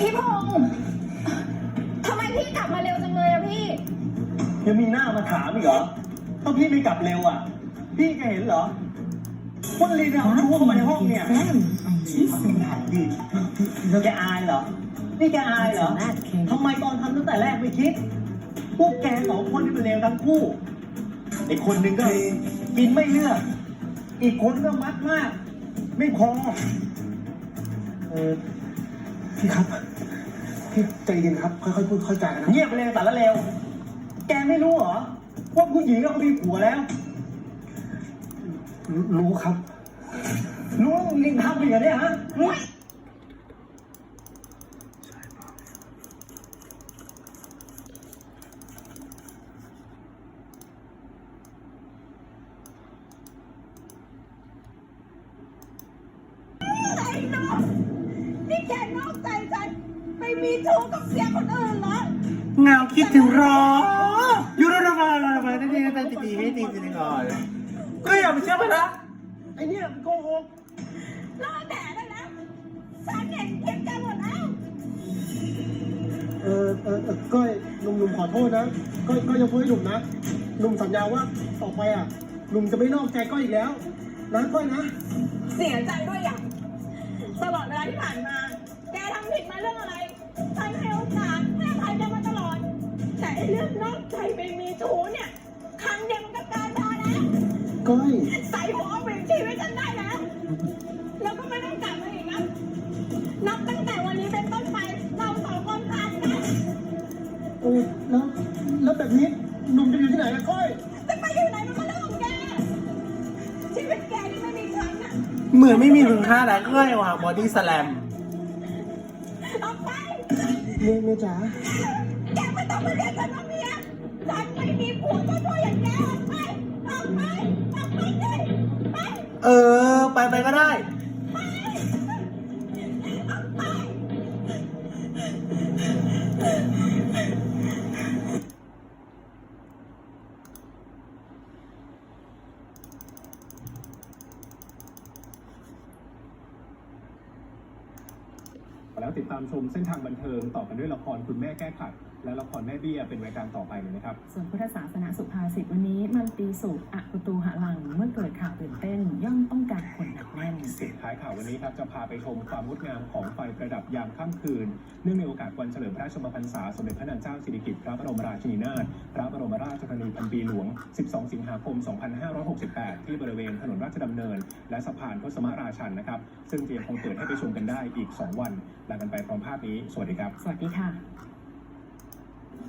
พี่พงษ์ทำไมพี่กลับมาเร็วจังเลยอะพี่ ยังมีหน้ามาถามอีกเหรอถ้าพี่ไม่กลับเร็วอะ พี่แกเห็นเหรอว่าลีนเอาตัวมาในห้องเนี่ยดิแกอายเหรอ นี่แกอายเหรอทำไมตอนทำตั้งแต่แรกไม่คิด พวกแกสองคนนี่เป็นเลวทั้งคู่ไอ้คนหนึ่งก็กินไม่เลือก อีกคนก็มัดมาก ไม่พอ เออ พี่ครับพี่ใจเย็นครับค่อยๆพูดค่อยๆจากันนะเงียบไปเลยแต่ละเลวแกไม่รู้เหรอว่าผู้หญิงเขามีผัวแล้ว รู้รู้ครับ รู้ว่ามึงลิงทำอีกเหรอเนี่ยฮะ ไอ้น้องนี่แกนอกใจฉัน ไปมีชู้กับเสียคนอื่นเหรอเงาคิดถึงรออยู่รอรอรอรอนั่นเองแต่ตีตีให้ตีตีก่อนก็อย่าไปเชื่อมันนะไอเนี่ยโกหกรอแดดได้แล้วฉันเห็นคลิปแกหมดแล้วเออเออเออก้อยหนุ่มหนุ่มขอโทษนะก้อยก้อยยกโทษให้หนุ่มนะหนุ่มสัญญาว่าต่อไปอะหนุ่มจะไม่นอกใจก้อยอีกแล้วนะก้อยนะ เสียใจด้วยอย่างตลอดเวลาที่ผ่านมา แกทำผิดมาเรื่องอะไร ฉันให้โอกาสให้อภัยแกมาตลอด แต่ไอ้เรื่องนอกใจไปมีชู้เนี่ย ครั้งเดียวมันก็เกินพอแล้ว ก้อยใส่หัวเอาเป็นชีวิตฉันได้แล้ว แล้วก็ไม่ต้องกลับมาอีกนะ นับตั้งแต่วันนี้เป็นต้นไป เราสองคนขาดกันเออแล้วแล้วแบบนี้หนุ่มจะอยู่ที่ไหนอะก้อย จะไปอยู่ไหนมันก็เรื่องของแก ชีวิตแกที่ไม่มีฉันน่ะเหมือนไม่มีคุณค่านะก็เลยว่ะบอดี้สแลม ออกไป เมียเมียจ๋าแกไม่ต้องมาเรียกฉันว่าเมียฉันไม่มีผัวชั่วๆอย่างแกออกไปออกไปออกไปสิไป เออ ไปไปก็ได้ แล้วติดตามชมเส้นทางบันเทิงต่อกันด้วยละครคุณแม่แก้ขัด และละครแม่เบี้ยเป็นรายการต่อไปเลยนะครับ ส่วนพุทธศาสนาสุภาษิตวันนี้มันตีสูตรอะประตูหะลัง เมื่อเกิดข่าวตื่นเต้น ย่อมต้องการคนหนักแน่นปิดท้ายข่าววันนี้ครับจะพาไปชมความงดงามของไฟประดับยามค่ำคืน เนื่องในโอกาสวันเฉลิมพระชนมพรรษาสมเด็จพระนางเจ้าสิริกิติ์พระบรมราชินีนาถพระบรมราชชนนีพันปีหลวง 12 สิงหาคม 2568 ที่บริเวณถนนราชดำเนิน และสะพานทศมราชันนะครับ ซึ่งจะยังคงเปิดให้ไปชมกันได้อีก 2 วันลากันไปพร้อมภาพนี้ สวัสดีครับ สวัสดีค่ะ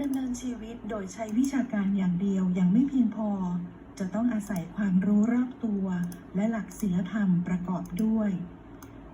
ดำเนินชีวิตโดยใช้วิชาการอย่างเดียวยังไม่เพียงพอ จะต้องอาศัยความรู้รอบตัว และหลักศีลธรรมประกอบด้วย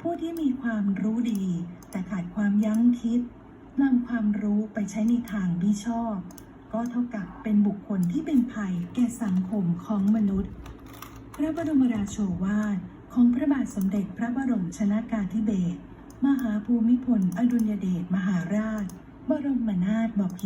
ผู้ที่มีความรู้ดี แต่ขาดความยั้งคิดนำความรู้ไปใช้ในทางมิชอบ ก็เท่ากับเป็นบุคคลที่เป็นภัยแก่สังคมของมนุษย์ พระบรมราโชวาทของพระบาทสมเด็จพระบรมชนากาธิเบศรมหาภูมิพล อดุลยเดชมหาราช บรมนาถบพิตร